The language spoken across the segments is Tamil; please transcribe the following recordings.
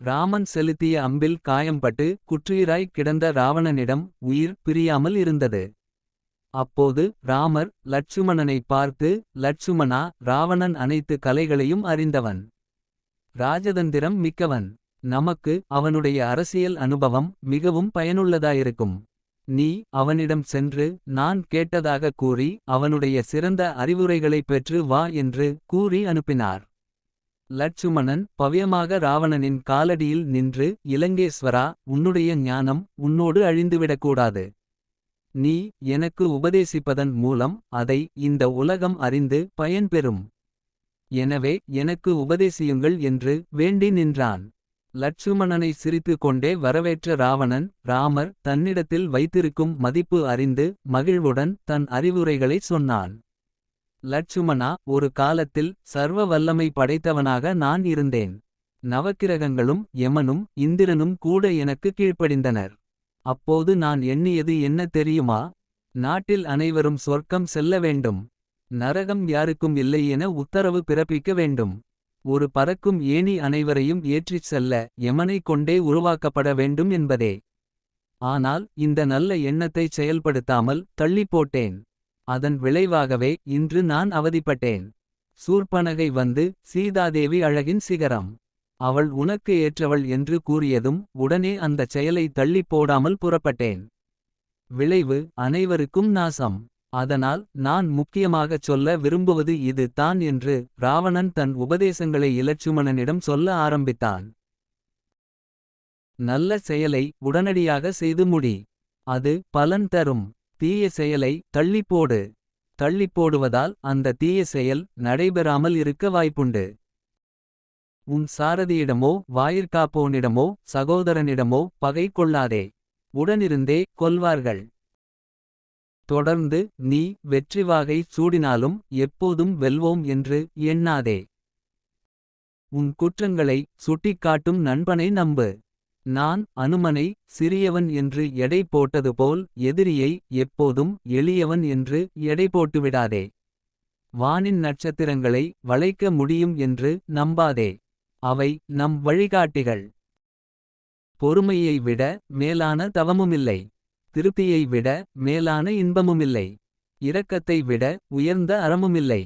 ராமன் செலுத்திய அம்பில் காயம்பட்டு குற்றுயிராய் கிடந்த ராவணனிடம் உயிர் பிரியாமல் இருந்தது. அப்போது ராமர் லட்சுமணனை பார்த்து லட்சுமணா ராவணன் அனைத்து கலைகளையும் அறிந்தவன். ராஜதந்திரம் மிக்கவன். நமக்கு அவனுடைய அரசியல் அனுபவம் மிகவும் பயனுள்ளதாயிருக்கும். நீ அவனிடம் சென்று நான் கேட்டதாக கூறி அவனுடைய சிறந்த அறிவுரைகளைப் பெற்று வா என்று கூறி அனுப்பினார். லட்சுமணன் பவ்யமாக ராவணனின் காலடியில் நின்று இலங்கேஸ்வரா உன்னுடைய ஞானம் உன்னோடு அழிந்துவிடக்கூடாது. நீ எனக்கு உபதேசிப்பதன் மூலம் அதை இந்த உலகம் அறிந்து பயன்பெறும். எனவே எனக்கு உபதேசியுங்கள் என்று வேண்டி நின்றான். லட்சுமணனை சிரித்துக் கொண்டே வரவேற்ற ராவணன் ராமர் தன்னிடத்தில் வைத்திருக்கும் மதிப்பு அறிந்து மகிழ்வுடன் தன் அறிவுரைகளைச் சொன்னான். லட்சுமணா ஒரு காலத்தில் சர்வ வல்லமை படைத்தவனாக நான் இருந்தேன். நவக்கிரகங்களும் யமனும் இந்திரனும் கூட எனக்கு கீழ்ப்படிந்தனர். அப்போது நான் எண்ணியது என்ன தெரியுமா. நாட்டில் அனைவரும் சொர்க்கம் செல்ல வேண்டும். நரகம் யாருக்கும் இல்லை என உத்தரவு பிறப்பிக்க வேண்டும். ஒரு பறக்கும் ஏணி அனைவரையும் ஏற்றிச் செல்ல யமனைக் கொண்டே உருவாக்கப்பட வேண்டும் என்பதே. ஆனால் இந்த நல்ல எண்ணத்தைச் செயல்படுத்தாமல் தள்ளிப் போட்டேன். அதன் விளைவாகவே இன்று நான் அவதிப்பட்டேன். சூர்ப்பனகை வந்து சீதாதேவி அழகின் சிகரம். அவள் உனக்கு ஏற்றவள் என்று கூறியதும் உடனே அந்தச் செயலை தள்ளிப் போடாமல் புறப்பட்டேன். விளைவு அனைவருக்கும் நாசம். அதனால் நான் முக்கியமாகச் சொல்ல விரும்புவது இது தான் என்று ராவணன் தன் உபதேசங்களை இலட்சுமணனிடம் சொல்ல ஆரம்பித்தான். நல்ல செயலை உடனடியாக செய்து முடி. அது பலன் தரும். தீய செயலை தள்ளிப்போடு. தள்ளிப்போடுவதால் அந்த தீய செயல் நடைபெறாமல் இருக்க வாய்ப்புண்டு. உன் சாரதியிடமோ வாயிற்காப்போனிடமோ சகோதரனிடமோ பகை கொள்ளாதே. உடனிருந்தே கொல்வார்கள். தொடர்ந்து நீ வெற்றிவாகை சூடினாலும் எப்போதும் வெல்வோம் என்று எண்ணாதே. உன் குற்றங்களை சுட்டிக்காட்டும் நண்பனை நம்பு. நான் அனுமனை சிறியவன் என்று எடை போட்டது போல் எதிரியை எப்போதும் எளியவன் என்று எடை போட்டுவிடாதே. வானின் நட்சத்திரங்களை வளைக்க முடியும் என்று நம்பாதே. அவை நம் வழிகாட்டிகள். பொறுமையை விட மேலான தவமுமில்லை. திருப்தியை விட மேலான இன்பமுமில்லை. இரக்கத்தை விட உயர்ந்த அறமுமில்லை.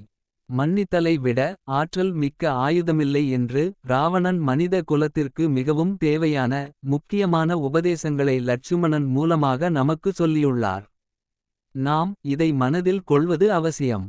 மன்னித்தலை விட ஆற்றல் மிக்க ஆயுதமில்லை என்று ராவணன் மனித குலத்திற்கு மிகவும் தேவையான முக்கியமான உபதேசங்களை லட்சுமணன் மூலமாக நமக்கு சொல்லியுள்ளார். நாம் இதை மனதில் கொள்வது அவசியம்.